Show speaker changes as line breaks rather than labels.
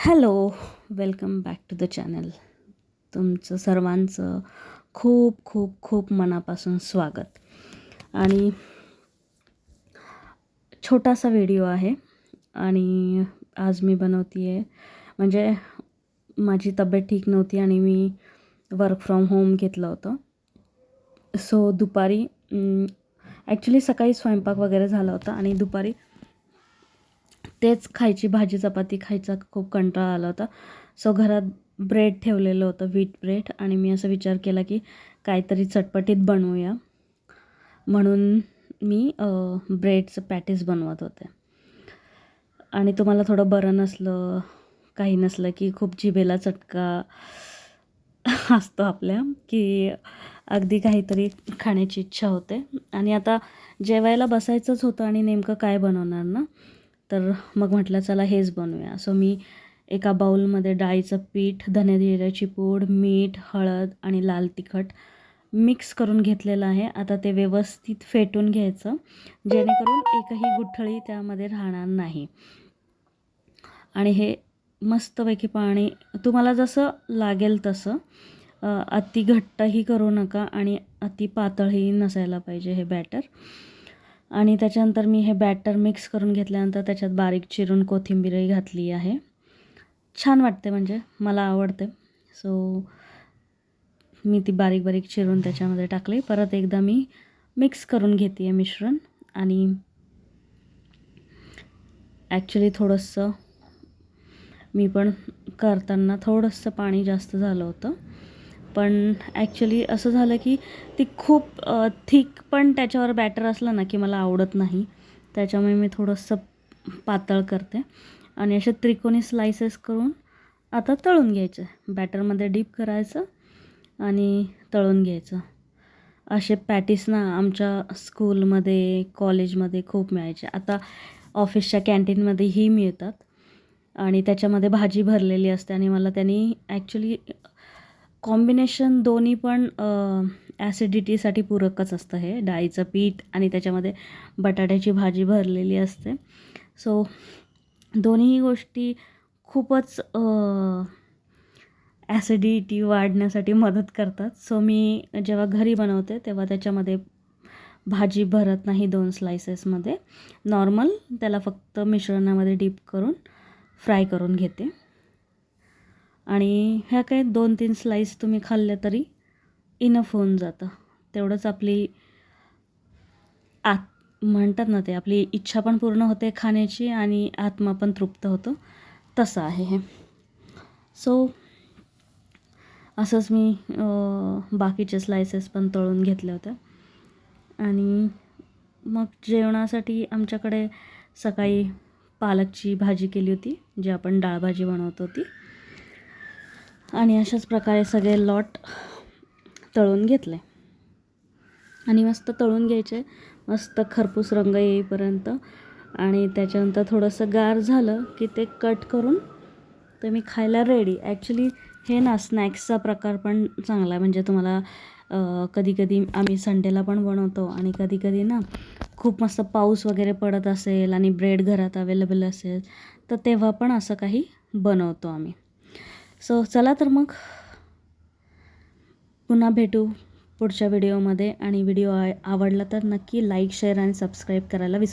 Hello welcome back to the channel. तुमचं सर्वांचं खूप खूप खूप मनापासून स्वागत. आणि छोटासा व्हिडिओ आहे आणि आज मी बनवते आहे म्हणजे माझी तब्येत ठीक नव्हती आणि मी वर्क फ्रॉम होम घेतलं होतं. सो दुपारी ॲक्च्युली सकाळी स्वयंपाक वगैरे झाला होता आणि दुपारी तेच खायची भाजी चपाती खायचा खूप कंटाळा आला होता. सो घरात ब्रेड ठेवलेलं होतं व्हीट ब्रेड आणि मी असा विचार केला की काहीतरी चटपटीत बनवूया. म्हणून मी ब्रेडचं पॅटीस बनवत होते. आणि तुम्हाला थोडं बरं नसलं काही नसलं की खूप जिभेला चटका असतो आपल्या की अगदी काहीतरी खाण्याची इच्छा होते. आणि आता जेवायला बसायचंच होतं आणि नेमकं काय बनवणार ना? तर मग म्हटलं चला हेच बनवूया. सो मी एका बाऊलमध्ये डाळीचं पीठ धने जिऱ्याची पूड मीठ हळद आणि लाल तिखट मिक्स करून घेतलेलं आहे. आता ते व्यवस्थित फेटून घ्यायचं. जेणेकरून एकही गुठळी त्यामध्ये राहणार नाही. आणि हे मस्तपैकी पाणी तुम्हाला जसं लागेल तसं अति घट्टही करू नका आणि अति पातळही नसायला पाहिजे हे बॅटर. आणि त्याच्यानंतर मी हे बॅटर मिक्स करून घेतल्यानंतर त्याच्यात बारीक चिरून कोथिंबीरही घातली आहे. छान वाटते म्हणजे मला आवडते. सो मी ती बारीक बारीक चिरून त्याच्यामध्ये टाकली. परत एकदा मी मिक्स करून घेते आहे मिश्रण आणि ॲक्च्युली थोडंसं मी पण करताना थोडंसं पाणी जास्त झालं होतं. पण ॲक्च्युली असं झालं की ती खूप थिक पण त्याच्यावर बॅटर असलं ना की मला आवडत नाही. त्याच्यामुळे मी थोडंसं पातळ करते. आणि असे त्रिकोणी स्लायसेस करून आता तळून घ्यायचं. बॅटरमध्ये डीप करायचं आणि तळून घ्यायचं. असे पॅटीस ना आमच्या स्कूलमध्ये कॉलेजमध्ये खूप मिळायचे. आता ऑफिसच्या कॅन्टीनमध्येही मिळतात. आणि त्याच्यामध्ये भाजी भरलेली असते आणि मला त्यांनी ॲक्च्युली कॉम्बिनेशन दोन्ही पण ॲसिडिटीसाठी पूरकच असतं हे. डाळीचं पीठ आणि त्याच्यामध्ये बटाट्याची भाजी भरलेली असते. सो दोन्हीही गोष्टी खूपच ॲसिडिटी वाढण्यासाठी मदत करतात. सो मी जेव्हा घरी बनवते तेव्हा त्याच्यामध्ये भाजी भरत नाही दोन स्लायसेसमध्ये नॉर्मल त्याला फक्त मिश्रणामध्ये डीप करून फ्राय करून घेते. आणि ह्या काय दोन तीन स्लाईस तुम्ही खाल्ल्या तरी इनफ होऊन जातं. तेवढंच आपली आत म्हणतात ना ते आपली इच्छा पण पूर्ण होते खाण्याची आणि आत्मा पण तृप्त होतो. तसं आहे हे. सो असंच मी बाकीचे स्लायसेस पण तळून घेतल्या होत्या. आणि मग जेवणासाठी आमच्याकडे सकाळी पालकची भाजी केली होती जी आपण डाळभाजी बनवतो ती आणि अशाच प्रकारे सगळे लॉट तळून घेतले. आणि मस्त तळून घ्यायचे. मस्त खरपूस रंग येईपर्यंत. आणि त्याच्यानंतर थोडंसं गार झालं की ते कट करून ते मी खायला रेडी ॲक्च्युली हे ना स्नॅक्सचा प्रकार पण चांगला आहे. म्हणजे तुम्हाला कधी कधी आम्ही संडेला पण बनवतो आणि कधी कधी ना खूप मस्त पाऊस वगैरे पडत असेल आणि ब्रेड घरात अवेलेबल असेल तर तेव्हा पण असं काही बनवतो आम्ही. सो चला तर मग. पुन्हा भेटू पुढच्या व्हिडिओमध्ये आणि व्हिडिओ आवडला तर नक्की लाईक शेअर आणि सबस्क्राईब करायला विसरू